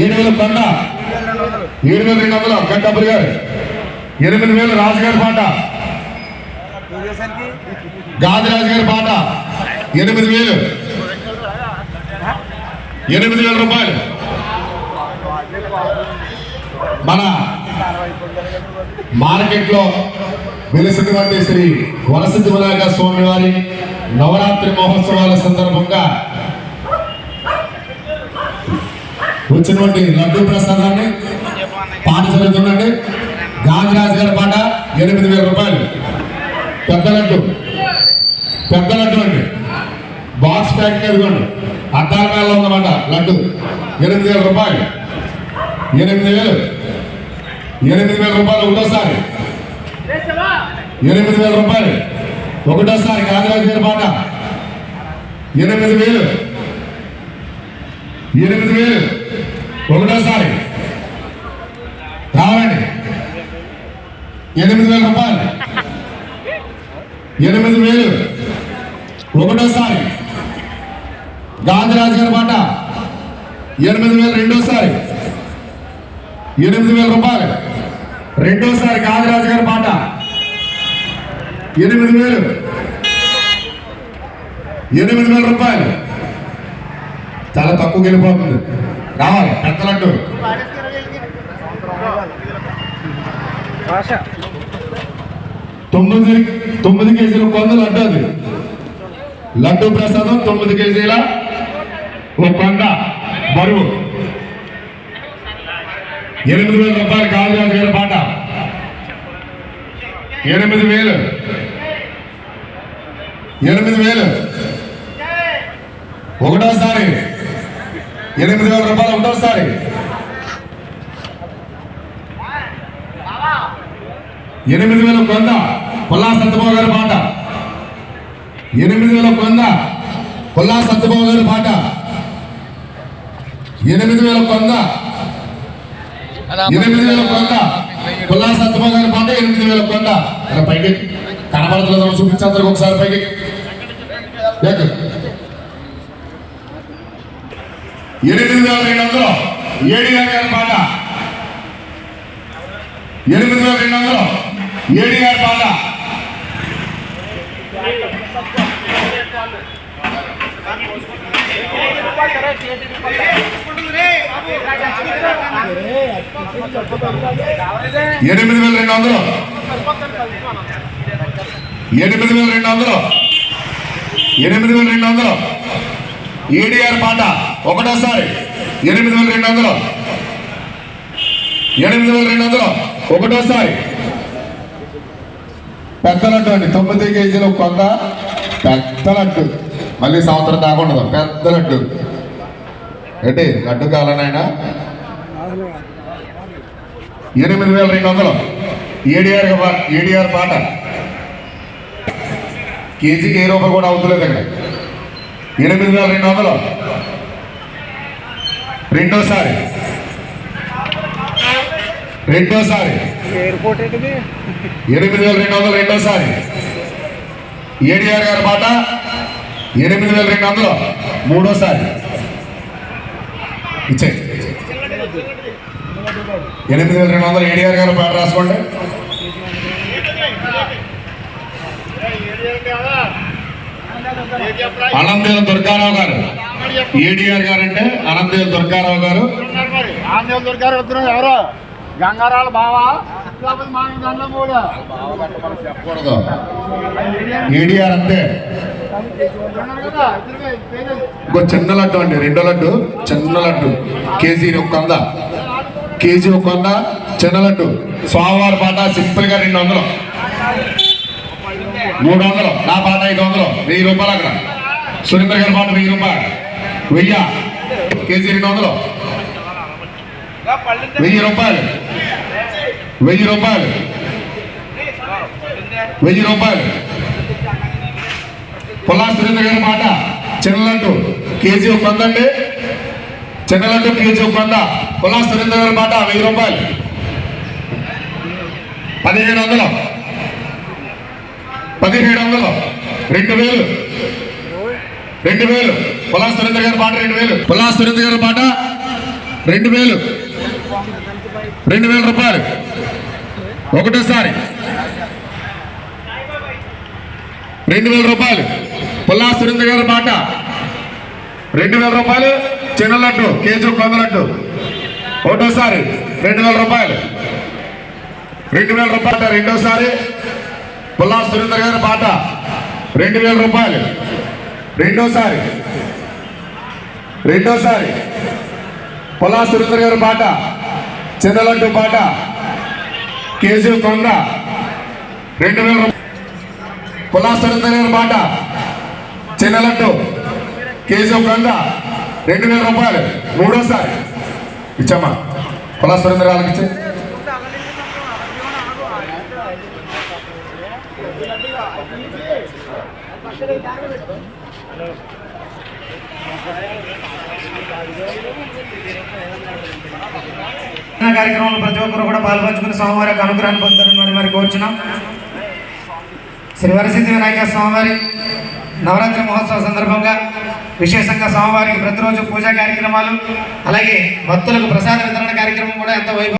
ఏడు వేల కొండ ఏడు వేల రెండు వందలు గంటబ్బులు గారు. ఎనిమిది వేలు రాజుగారి పాట. గాదిరాజు గారి పాట. ఎనిమిది వేలు. ఎనిమిది వేల రూపాయలు. మన మార్కెట్లో వెలిసినటువంటి శ్రీ వరసిద్ధి వినాయక స్వామి వారి నవరాత్రి మహోత్సవాల సందర్భంగా వచ్చినటువంటి లడ్డు ప్రసాదాన్ని పాట జరుగుతుందండి గాంధీరాజు గారి పాట ఎనిమిది వేల రూపాయలు. పెద్ద లడ్డు. పెద్ద లడ్డు అండి. బాక్స్ ప్యాకింగ్ ఎదుగుండి అద్దాల మేళ ఉందన్నమాట లడ్డు. ఎనిమిది వేల రూపాయలు. ఎనిమిది వేలు. ఎనిమిది వేల రూపాయలు ఒకటోసారి. ఎనిమిది వేల రూపాయలు. ఒకటోసారి గాంధీరాజు గారి పాట. ఎనిమిది వేలు. ఎనిమిది వేలు. ఒకటోసారి రావాలండి. ఎనిమిది వేల రూపాయలు. ఎనిమిది వేలు. ఒకటోసారి గాంధీరాజు గారి మాట. ఎనిమిది వేలు రెండోసారి ఎనిమిది వేల రూపాయలు. రెండోసారి గాంధీరాజు గారి మాట. ఎనిమిది వేలు. ఎనిమిది వేల రూపాయలు. చాలా తక్కువ వెళ్ళిపోతుంది రావాలి పెద్దలట్టు తొమ్మిది తొమ్మిది కేజీల కొంద లడ్డు అది. లడ్డు ప్రసాదం తొమ్మిది కేజీల ఒక కొంద బరువు. ఎనిమిది వేల రూపాయలు కాళరాజు గారి పాట. ఎనిమిది వేలు. ఎనిమిది వేలు. ఒకటోసారి ఎనిమిది వేల రూపాయలు ఒకటోసారి ఎనిమిది వేల కొంద కొల్లా సత్యబాబు గారి పాట. ఎనిమిది వేల కొంద కొల్లా సత్యబాబు గారి పాట. ఎనిమిది వేల కొంద ఎనిమిది వేల కొంద కొల్లా సత్యబాబు గారి పాట ఎనిమిది వేల కొంద పైకి కనబడుతుందో చూపించారు ఒకసారి పైకి ఎనిమిది వేల రెండు వందలు. ఏడు వేల గారి పాట. ఎనిమిది వేల రెండు వందలు. ఏడు గారి పాట. ఎనిమిది వేల రెండు వందలు. ఎనిమిది వేల రెండు వందలు. ఎనిమిది వేల రెండు వందలు. ఏడిఆర్ పాట ఒకటోసారి. ఎనిమిది వేల రెండు వందలు. ఎనిమిది వేల రెండు వందలు. ఒకటోసారి. పెద్దలడ్డు అండి. తొమ్మిది కేజీలు కొంద పెద్దలడ్డు మళ్ళీ సంవత్సరం దాకుండదు పెద్ద లడ్డు. ఏంటి? లడ్డు కాలనైనా ఎనిమిది వేల రెండు వందలు. ఏడిఆర్ ఏడిఆర్ పాట. కేజీకి ఏ రూపాయలు కూడా అవుతలేదు అక్కడ ఎనిమిది వేల రెండు వందలు. రెండోసారి. రెండోసారి. ఎనిమిది వేల రెండు వందలు రెండోసారి. ఏడిఆర్ గారి మాట ఎనిమిది వేల రెండు వందలు మూడోసారి. ఇచ్చే ఎనిమిది వేల రెండు వందలు ఏడిఆర్ గారు పాట రాసుకోండి. అనందేల దుర్గారావు గారు. ఏడిఆర్ గారు అంటే అనందేల దుర్గారావు గారు. ఆంధ్ర దొరికారు వస్తున్నారు ఎవరు గంగారాల బావా చెప్పకూడదు ఏడిఆర్ అంతే. ఇంకో చిన్న లడ్డు అండి రెండో లడ్డు చిన్న లడ్డు. కేజీ ఒక వంద. కేజీ ఒక వంద చిన్న లడ్డు. స్వామివారి పాట సింపుల్గా రెండు వందలు. మూడు వందలు నా పాట ఐదు వందలు వెయ్యి రూపాయలు అక్కడ. సురేంద్ర గారి పాట వెయ్యి రూపాయలు. వెయ్యి. కేజీ రెండు వందలు వెయ్యి రూపాయలు. వెయ్యి రూపాయలు. వెయ్యి రూపాయలు. పుల్లా సురేంద్ర గారి మాట చిన్న కేజీ ఒక వంద అండి. చిన్న కేజీ ఒక వంద. పుల్లా సురేంద్ర గారి మాట వెయ్యి రూపాయలు. పదిహేను వందలు. పదిహేడు వందలు రెండు వేలు. రెండు వేలు. పుల్లా సురేంద్ర గారి పాట రెండు వేలు. పుల్లా సురేంద్ర గారి పాట రెండు వేలు. రెండు వేల రూపాయలు. ఒకటోసారి. రెండు వేల రూపాయలు. పుల్లా సురేంద్ర గారి మాట రెండు వేల రూపాయలు. చిన్న లడ్డు కేజీ కొంద లడ్డు. ఒకటోసారి రెండు వేల రూపాయలు. రెండు వేల రూపాయలు రెండోసారి. పుల్లా సురేందర్ గారి పాట. రెండు వేల రూపాయలు. రెండోసారి. రెండోసారి. పుల్లా సురేందర్ గారి పాట. చిన్న పాట. కేజీ కొండ. రెండు వేల రూపాయలు పుల్లా సురేందర్ గారి పాట. చిన్న కేజీ కొండ. రెండు వేల రూపాయలు. మూడోసారి. ఇచ్చామా? పుల్లా సురేందర్ గారికి ఇచ్చే. కార్యక్రమంలో ప్రతి ఒక్కరు కూడా పాల్పంచుకుని స్వామివారి యొక్క అనుగ్రహాన్ని పొందాలని మరి మరి కోరుచున్నాం. శ్రీ వరసిద్ధి వినాయక స్వామివారి నవరాత్రి మహోత్సవ సందర్భంగా విశేషంగా స్వామివారికి ప్రతిరోజు పూజా కార్యక్రమాలు అలాగే భక్తులకు ప్రసాద వితరణ కార్యక్రమం కూడా ఎంత వైభవం